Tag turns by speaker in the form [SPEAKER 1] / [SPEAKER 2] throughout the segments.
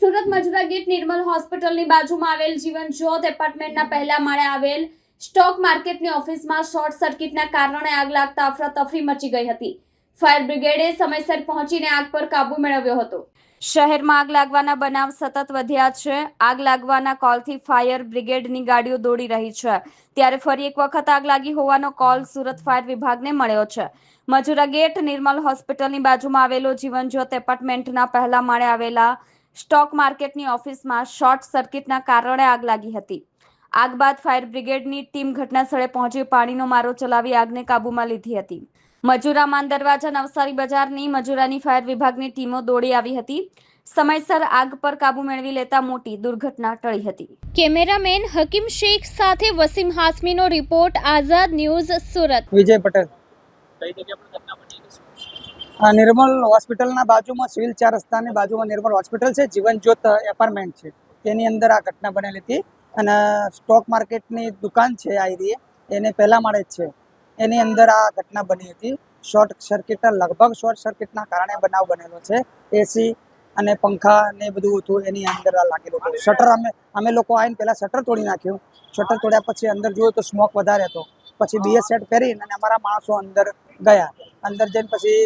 [SPEAKER 1] Surat Majura gate નિર્મલ હોસ્પિટલની બાજુમાં આવેલ જીવન જ્યોત એપાર્ટમેન્ટના પહેલા માળે આવેલ સ્ટોક માર્કેટની ઓફિસમાં શોર્ટ સર્કિટના કારણે આગ લાગતા અફરાતફરી મચી ગઈ હતી. ફાયર બ્રિગેડે સમયસર પહોંચીને આગ પર કાબુ મેળવ્યો હતો. શહેરમાં આગ લાગવાના બનાવ સતત વધ્યા છે. આગ લાગવાના કોલથી ફાયર બ્રિગેડની ગાડીઓ દોડી રહી છે. ત્યારે ફરી એક વખત આગ લાગી હોવાનો કોલ સુરત ફાયર વિભાગને મળ્યો છે. મજુરા ગેટ નિર્મલ હોસ્પિટલની બાજુમાં આવેલો જીવનજ્યોત એપાર્ટમેન્ટના પહેલા માળે આવેલા સ્ટોક માર્કેટની ઓફિસમાં શોર્ટ સર્કિટના કારણે આગ લાગી હતી. આગ બાદ ફાયર બ્રિગેડની ટીમ ઘટનાસ્થળે પહોંચી પાણીનો મારો ચલાવી આગને કાબૂમાં લીધી હતી. મજુરા માન દરવાજા નવસારી બજારની મજુરાની ફાયર વિભાગની ટીમો દોડી આવી હતી. સમયસર આગ પર કાબુ મેળવી લેતા મોટી દુર્ઘટના ટળી હતી. કેમેરામેન હકીમ શેખ સાથે વસીમ હાસમીનો રિપોર્ટ આઝાદ ન્યૂઝ સુરત.
[SPEAKER 2] વિજય પટેલ
[SPEAKER 3] કઈ જગ્યા પર ઘટના બની હતી શું?
[SPEAKER 2] આ નિર્મલ હોસ્પિટલના બાજુમાં સિવિલ ચાર રસ્તાની બાજુમાં નિર્મલ હોસ્પિટલ છે જીવન જ્યોત એપાર્ટમેન્ટ છે. તેની અંદર આ ઘટના બનેલી હતી અને સ્ટોક માર્કેટની દુકાન છે આ એરિયે, એને પહેલા માળે જ છે. એની અંદર આ ઘટના બની હતી. શોર્ટ સર્કિટ, લગભગ શોર્ટ સર્કિટના કારણે બનાવ બનેલો છે. એસી અને પંખા ને બધું હતું, એની અંદર આ લાગેલું હતું. શટર અમે અમે લોકો આવીને પહેલાં શટર તોડી નાખ્યું. શટર તોડ્યા પછી અંદર જોયું તો સ્મોક વધારે હતો. પછી બીએસ સેટ પહેરીને અને અમારા માણસો અંદર ગયા. અંદર જઈને પછી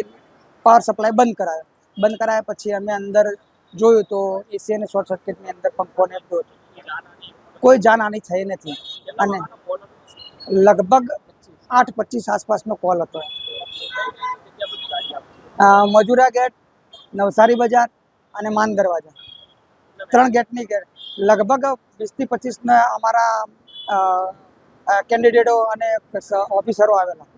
[SPEAKER 2] પાવર સપ્લાય બંધ કરાયો. બંધ કરાયા પછી અમે અંદર જોયું તો એસી અને શોર્ટ સર્કિટની અંદર પંખો ને કોઈ જાનહાની થઈ નથી. અને લગભગ આઠ પચીસ આસપાસનો કોલ હતો. મજુરા ગેટ, નવસારી બજાર અને માન દરવાજા ત્રણ ગેટની ગેટ. લગભગ વીસથી પચીસના અમારા કેન્ડિડેટો અને ઓફિસરો આવેલા.